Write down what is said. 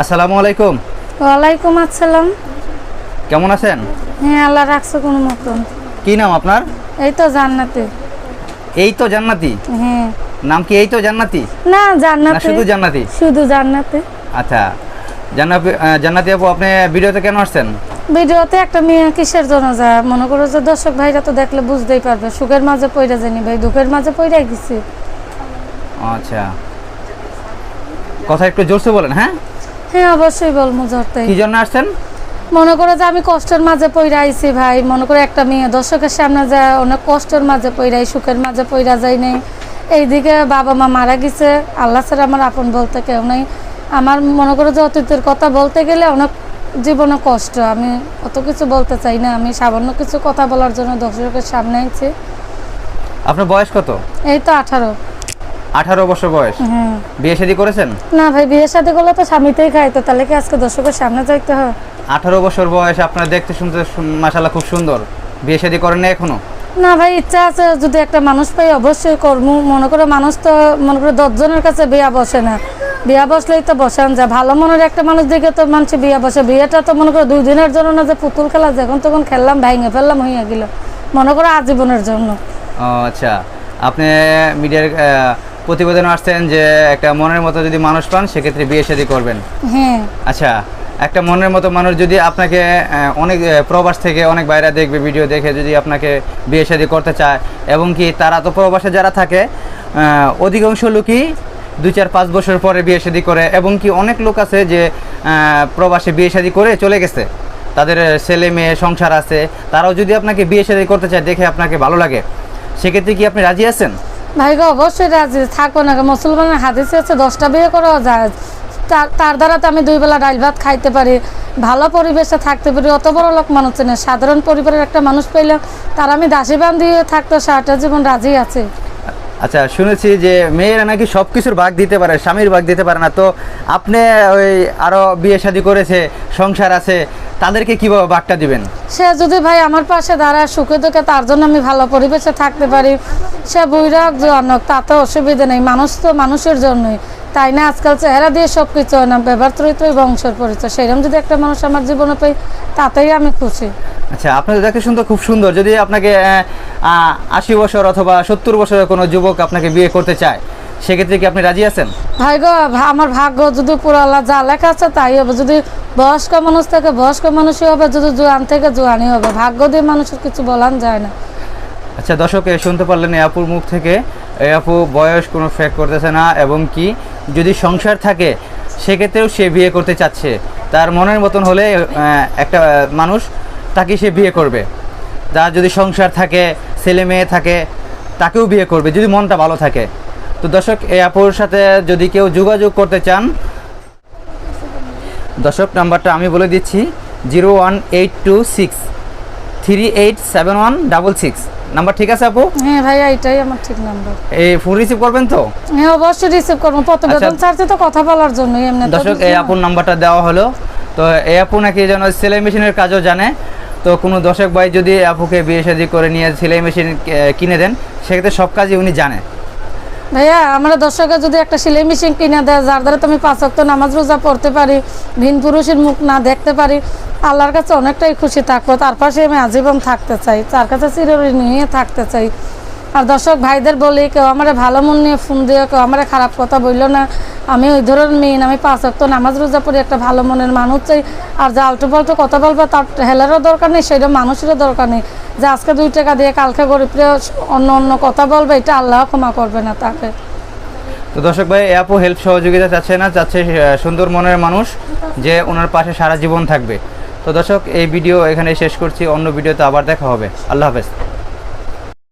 আসসালামু আলাইকুম। ওয়ালাইকুম আসসালাম। কেমন আছেন? হ্যাঁ আল্লাহ রাখছো কোনো মতন। কি নাম আপনার? এই তো জান্নাতে। এই তো জান্নাতি? হ্যাঁ। নাম কি এই তো জান্নাতি? না না শুধু জান্নাতি? শুধু জান্নাতে। আচ্ছা। জান্নাতি জান্নাতি আপু আপনি ভিডিওতে কেন আসছেন? ভিডিওতে একটা মেয়ে কিসের জন্য যায়? মনে করো যে দর্শক ভাইরা তো দেখলে বুঝতেই পারবে সুখের মাঝে পইরা জানি ভাই দুঃখের মাঝে পইরা গেছি। আচ্ছা। কথা একটু জোরসে বলেন হ্যাঁ? হ্যাঁ অবশ্যই বল মুজরতে কি জন্য আসছেন? মনে করো যে আমি কষ্টের মাঝে পইরা আইছি ভাই। মনে করো একটা মেয়ে দর্শকের সামনে যায় অনেক কষ্টের মাঝে পইরাই সুখের মাঝে পইরা যাই নাই। এইদিকে বাবা মা মারা গেছে। আল্লাহ ছাড়া আমার আপন বলতে কেউ নেই। আমার মনে করো যে অতীতের কথা বলতে গেলে অনেক জীবনে কষ্ট। আমি অত কিছু বলতে চাই না। আমি সামান্য কিছু কথা বলার জন্য দর্শকের সামনে আইছি। আপনার বয়স কত? এই তো আঠারো। আঠারো বছর বয়স। বিয়ে শাদী করেছেন? না ভাই বিয়ের সাথে করলে তো স্বামীতেই খায় তো তাহলে কি আজকে দর্শকের সামনে যাইতে হয়? আঠারো বছর বয়স আপনার দেখতে শুনতে মাসাল্লাহ খুব সুন্দর। বিয়ে শাদী করেন না এখনও? না ভাই ইচ্ছা আছে যদি একটা মানুষ পাই অবশ্যই করব মনে করে মানুষ তো মনে করে দশজনের কাছে বিয়া বসে না। বিয়া বসলেই তো বসান যায় ভালো মনের একটা মানুষ দেখে তো মানুষ বিয়া বসে। বিয়েটা তো মনে করো দুই দিনের জন্য না যে পুতুল খেলা যখন তখন খেললাম ভেঙে ফেললাম হইয়া গেল। মনে করো আজীবনের জন্য। আচ্ছা। আপনি মিডিয়ার প্রতিবেদন আসছেন যে একটা মনের মতো যদি মানুষ পান সেক্ষেত্রে বিয়ে শাদী করবেন। হ্যাঁ। আচ্ছা একটা মনের মতো মানুষ যদি আপনাকে অনেক প্রবাস থেকে অনেক বাইরে দেখবে ভিডিও দেখে যদি আপনাকে বিয়ে শাদী করতে চায় এবং কি তারা তো প্রবাসে যারা থাকে অধিকাংশ লোকই দুই চার পাঁচ বছর পরে বিয়ে শাদী করে এবং কি অনেক লোক আছে যে প্রবাসে বিয়ে শাদী করে চলে গেছে। তাদের ছেলে মেয়ে সংসার আছে তারাও যদি আপনাকে বিয়ে শাদী করতে চায় দেখে আপনাকে ভালো লাগে। সেক্ষেত্রে কি আপনি রাজি আছেন? ভাই গো, অবশ্যই রাজি থাকব না মুসলমানের হাদিসে আছে, দশটা বিয়ে করা যায়। তার দ্বারা তো আমি দুই বেলা ডাল ভাত খাইতে পারি। ভালো পরিবেশে থাকতে পারি, অত বড় লোক মানুষ না। সাধারণ পরিবারের একটা মানুষ পেলাম তার আমি দাসী বান্ধি থাকতো সারাটা জীবন রাজি আছে। আচ্ছা শুনেছি যে মেয়েরা নাকি সব কিছুর ভাগ দিতে পারে, স্বামীর ভাগ দিতে পারে না। তো আপনি ওই আরও বিয়ে শাদী করেছে, সংসার আছে, তাদেরকে কীভাবে ভাগটা দিবেন? সে যদি ভাই আমার পাশে দাঁড়ায়, সুখে দুঃখে, তার জন্য আমি ভালো পরিবেশে থাকতে পারি। সে বৈরাগ জনক তাতে অসুবিধা নেই। মানুষ তো মানুষের জন্যই। তাই না? আজকাল চেহারা দিয়ে সব কিছু হয় না ব্যবহার চরিত্রই বংশের পরিচয়। সেরকম যদি একটা মানুষ আমার জীবনে পাই তাতেই আমি খুশি। আচ্ছা আপনার দেখে শুনতে খুব সুন্দর। যদি আপনাকে আশি বছর অথবা সত্তর বছরের কোনো যুবক আপনাকে বিয়ে করতে চায় সেক্ষেত্রে কি আপনি রাজি আছেন? ভাই গো আমার ভাগ্য যদি পুরো আল্লাহ যা লেখা আছে তাই হবে। যদি বয়স্ক মানুষ থেকে বয়স্ক মানুষই হবে যদি জোয়ান থেকে জোয়ানই হবে। ভাগ্য দিয়ে মানুষের কিছু বলান যায় না। আচ্ছা দর্শক এ শুনতে পারলেন এই আপুর মুখ থেকে। এই আপু বয়স কোনো ফেক করতেছে না এবং কি যদি সংসার থাকে, সেক্ষেত্রেও সে বিয়ে করতে চাচ্ছে। তার মনের মতন হলে একটা মানুষ তাকে সে বিয়ে করবে। তার যদি সংসার থাকে, ছেলে মেয়ে থাকে, তাকেও বিয়ে করবে, যদি মনটা ভালো থাকে। তো দর্শক, এই আপুর সাথে যদি কেউ যোগাযোগ করতে চান, দর্শক, নাম্বারটা আমি বলে দিচ্ছি, zero one eight two six, three eight seven one double six. Number ঠিক আছে আপু? হ্যাঁ ভাই এটাই আমার ঠিক নাম্বার এই ফোন রিসিভ করবেন তো? হ্যাঁ অবশ্যই রিসিভ করব। প্রতিবেদন আচ্ছা। ছাড়ছে তো কথা বলার জন্য এমনি দর্শক এই আপুর নাম্বারটা দেওয়া হলো। তো এই আপু নাকি যেন সেলাই মেশিনের কাজও জানে। তো কোনো দর্শক ভাই যদি আপুকে বিয়ে শাদি করে নিয়ে সেলাই মেশিন কিনে দেন সেক্ষেত্রে সব কাজই উনি জানে। ভাইয়া, আমরা দর্শকের যদি একটা সেলাই মেশিন কিনে দেয়, যার দ্বারা তুমি পাঁচ অক্ত নামাজ রোজা পড়তে পারি, ভিন পুরুষের মুখ না দেখতে পারি, আল্লাহর কাছে অনেকটাই খুশি থাকব। তার পাশে আমি আজীবন থাকতে চাই, তার কাছে চিরঋণী নিয়ে থাকতে চাই। আর দর্শক ভাইদের বলি, কেউ আমার ভালো মন নিয়ে ফোন দিয়ে, কেউ আমার খারাপ কথা বলল না। আমি ওই ধরনের মেয়ে, আমি পাঁচ ওয়াক্ত নামাজ রোজা পড়ি, একটা ভালো মনের মানুষ চাই। আর যা আলটু পাল্টু কথা বলব, তার হেলারও দরকার নেই, সেটা মানুষেরও দরকার নেই। যে আজকে দুই টাকা দিয়ে কালকে গরিবরে অন্য অন্য কথা বলবে, এটা আল্লাহ ক্ষমা করবে না তাকে। তো দর্শক ভাই আপু হেল্প সহযোগিতা চাচ্ছে না, চাচ্ছে সুন্দর মনের মানুষ, যে ওনার পাশে সারা জীবন থাকবে। তো দর্শক, এই ভিডিও এখানে শেষ করছি, অন্য ভিডিওতে আবার দেখা হবে। আল্লাহ হাফেজ।